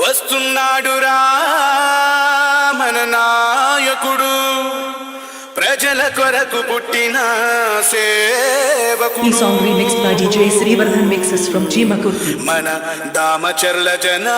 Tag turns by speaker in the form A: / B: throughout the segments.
A: వస్తున్నాడురా మన నాయకుడు ప్రజల కొరకు పుట్టిన
B: సేవకు
A: మన Damacharla జనాధనుడు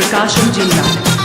B: Prakasham Jilla.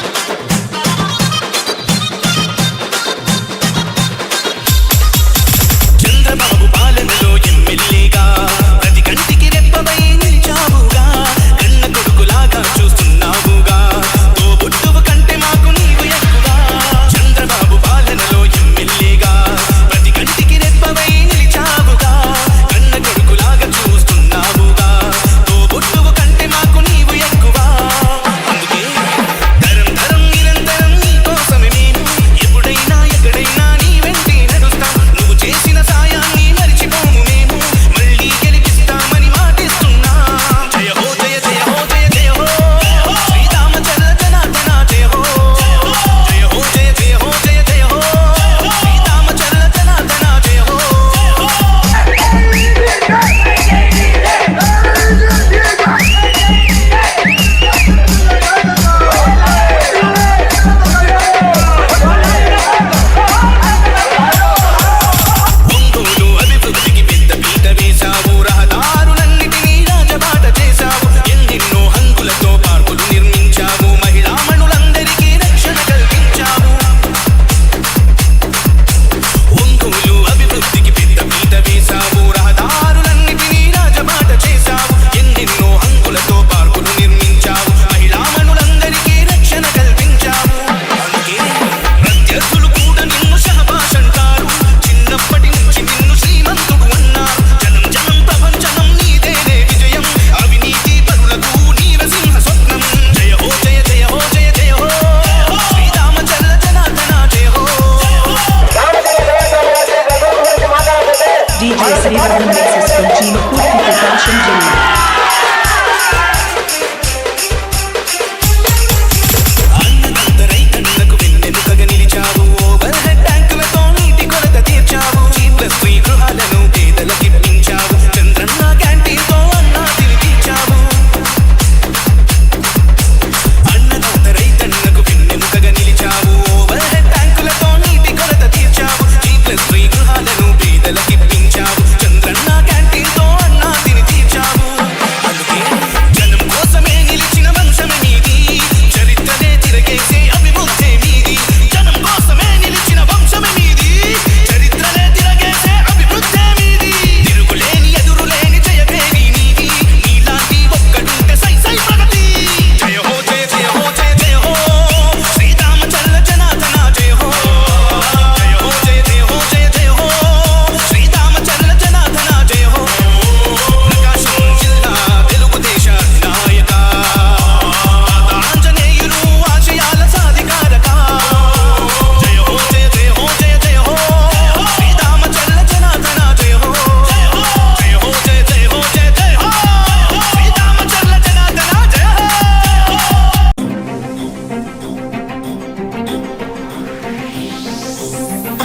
B: DJ
A: Srivaran makes his from Team Hoot with Prakash and Jimmy.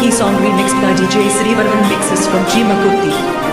B: key song remixed by DJ Srivarman mixes from
C: Jima Kurti.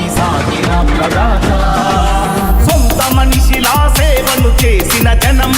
C: ఆశయనామై ప్రదాత. సొంత మనిషిలా సేవలు చేసిన జనం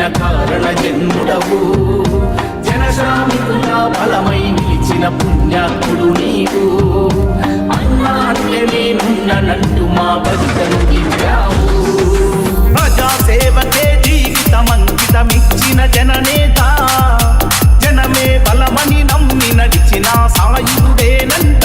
C: కదిలిన కారణ జన్ముడవు. జనశ్రామికుల బలమై నిలిచిన పుణ్యాత్ముడు నీవు. అన్నా నేనున్ననంటూ మా బతుకను దివ్యావు. ప్రజా సేవకే జీవితం జననేత. జనమే బలమని నమ్మి నడిచిన సాయుడేనంట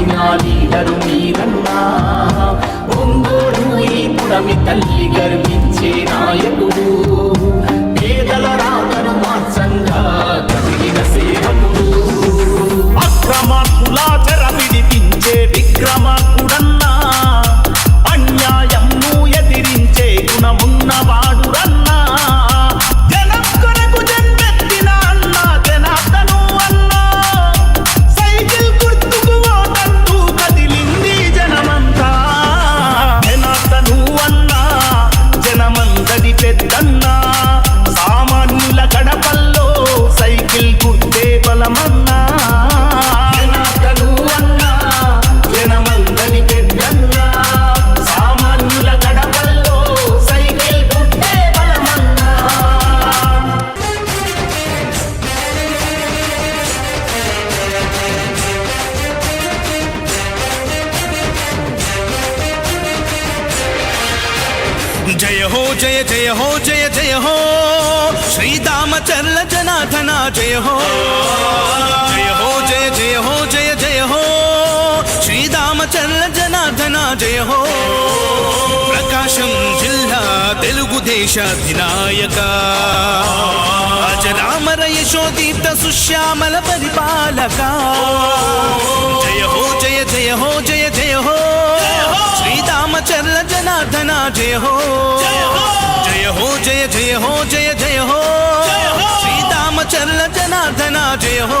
C: తిరగరాసిన లీడరు మీరన్నా. ఒంగోడు ఈ పుడమి తల్లి గర్వించే నాయకుడు.
A: జయ హో జయ జయ హో జయ జయ హో శ్రీరామచర్ల జనార్దన జయ హో జయ హో జయ జయ హో జయ జయ హో శ్రీరామచర్ల జనార్దన జయ హో ప్రకాశం జిల్లా తెలుగుదేశ అధినాయక అజరామర యశోదీప్త సుశ్యామల పరిపాలక జయ హో జయ జయ హో జయ జయ హో శ్రీరామచర్ల జనార్దన జయ హో జయ హో జయ జయ హో జయ జయ హో శ్రీరామచర్ల జనార్దన జయ హో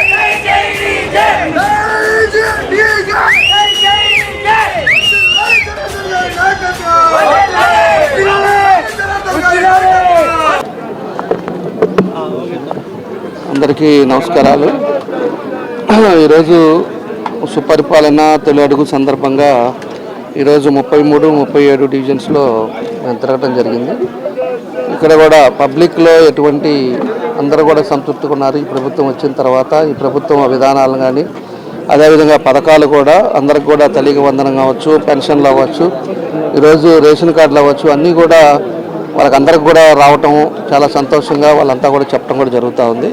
D: అందరికీ నమస్కారాలు. ఈరోజు సుపరిపాలన తొలి అడుగు సందర్భంగా ఈరోజు ముప్పై మూడు ముప్పై ఏడు డివిజన్స్లో మేము తిరగటం జరిగింది. ఇక్కడ కూడా పబ్లిక్లో ఎటువంటి అందరూ కూడా సంతృప్తిగా ఉన్నారు. ఈ ప్రభుత్వం వచ్చిన తర్వాత ఈ ప్రభుత్వం విధానాలు కానీ అదేవిధంగా పథకాలు కూడా అందరికి కూడా తల్లికి వందనం కావచ్చు పెన్షన్లు అవ్వచ్చు ఈరోజు రేషన్ కార్డులు అవ్వచ్చు అన్నీ కూడా వాళ్ళకందరికి కూడా రావటం చాలా సంతోషంగా వాళ్ళంతా కూడా చెప్పడం కూడా జరుగుతూ ఉంది.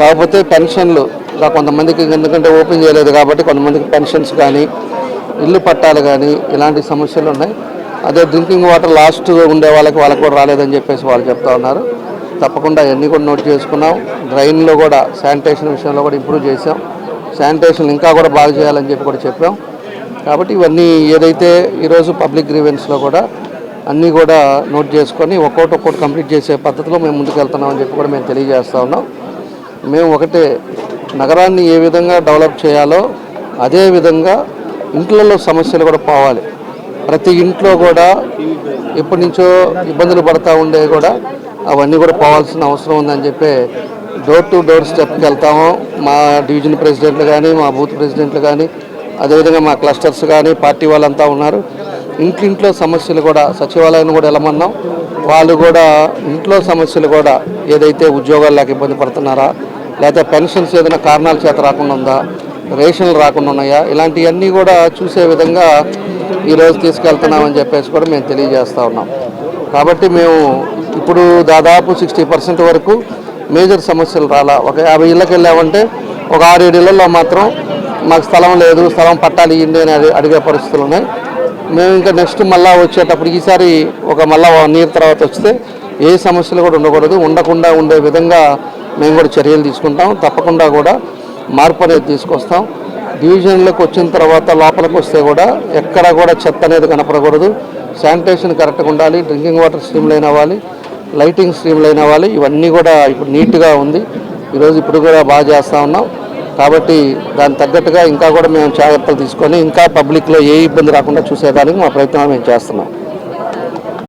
D: కాకపోతే పెన్షన్లు. కొంతమందికి ఎందుకంటే ఓపెన్ చేయలేదు కాబట్టి కొంతమందికి పెన్షన్స్ కానీ ఇల్లు పట్టాలు కానీ ఇలాంటి సమస్యలు ఉన్నాయి. అదే డ్రింకింగ్ వాటర్ లాస్ట్ ఉండే వాళ్ళకి వాళ్ళకి కూడా రాలేదని చెప్పేసి వాళ్ళు చెప్తా ఉన్నారు. తప్పకుండా అవన్నీ కూడా నోట్ చేసుకున్నాం. డ్రైన్లో కూడా శానిటేషన్ విషయంలో కూడా ఇంప్రూవ్ చేసాం శానిటేషన్ ఇంకా కూడా బాగా చేయాలని చెప్పి కూడా చెప్పాం. కాబట్టి ఇవన్నీ ఏదైతే ఈరోజు పబ్లిక్ గ్రీవెన్స్లో కూడా అన్నీ కూడా నోట్ చేసుకొని ఒక్కోటి ఒక్కోటి కంప్లీట్ చేసే పద్ధతిలో మేము ముందుకు వెళ్తున్నామని చెప్పి కూడా మేము తెలియజేస్తా ఉన్నాం. మేము ఒకటే నగరాన్ని ఏ విధంగా డెవలప్ చేయాలో అదే విధంగా ఇంట్లలో సమస్యలు కూడా పోవాలి. ప్రతి ఇంట్లో కూడా ఎప్పటి నుంచో ఇబ్బందులు పడతా ఉండే కూడా అవన్నీ కూడా పోవాల్సిన అవసరం ఉందని చెప్పి డోర్ టు డోర్ స్టెప్కి వెళ్తాము. మా డివిజన్ ప్రెసిడెంట్లు కానీ మా బూత్ ప్రెసిడెంట్లు కానీ అదేవిధంగా మా క్లస్టర్స్ కానీ పార్టీ వాళ్ళంతా ఉన్నారు. ఇంటింట్లో సమస్యలు కూడా సచివాలయాన్ని కూడా వెళ్ళమన్నాం. వాళ్ళు కూడా ఇంట్లో సమస్యలు కూడా ఏదైతే ఉద్యోగాలు లేక ఇబ్బంది పడుతున్నారా లేకపోతే పెన్షన్స్ ఏదైనా కారణాల చేత రాకుండా ఉందా రేషన్లు రాకుండా ఉన్నాయా ఇలాంటివన్నీ కూడా చూసే విధంగా ఈరోజు తీసుకెళ్తున్నామని చెప్పేసి కూడా మేము తెలియజేస్తూ ఉన్నాం. కాబట్టి మేము ఇప్పుడు దాదాపు సిక్స్టీ పర్సెంట్ వరకు మేజర్ సమస్యలు రాలా. ఒక యాభై ఇళ్ళకి వెళ్ళామంటే ఒక ఆరు ఏడు ఇళ్ళలో మాత్రం మాకు స్థలం లేదు స్థలం పట్టాలి ఇవ్వండి అని అడిగే పరిస్థితులు ఉన్నాయి. మేము ఇంకా నెక్స్ట్ మళ్ళా వచ్చేటప్పుడు ఈసారి ఒక మళ్ళా వన్ ఇయర్ తర్వాత వస్తే ఏ సమస్యలు కూడా ఉండకూడదు. ఉండకుండా ఉండే విధంగా మేము కూడా చర్యలు తీసుకుంటాం. తప్పకుండా కూడా మార్పు అనేది తీసుకొస్తాం. డివిజన్లకు వచ్చిన తర్వాత లోపలికి వస్తే కూడా ఎక్కడ కూడా చెత్త అనేది కనపడకూడదు. శానిటేషన్ కరెక్ట్గా ఉండాలి. డ్రింకింగ్ వాటర్ స్ట్రీమ్ లైన్ అవ్వాలి. లైటింగ్ స్ట్రీమ్ లైన్ అవ్వాలి. ఇవన్నీ కూడా ఇప్పుడు నీట్గా ఉంది. ఈరోజు ఇప్పుడు కూడా బాగా చేస్తూ ఉన్నాం. కాబట్టి దానికి తగ్గట్టుగా ఇంకా కూడా మేము జాగ్రత్తలు తీసుకొని ఇంకా పబ్లిక్లో ఏ ఇబ్బంది రాకుండా చూసేదానికి మా ప్రయత్నాలు మేము చేస్తున్నాం.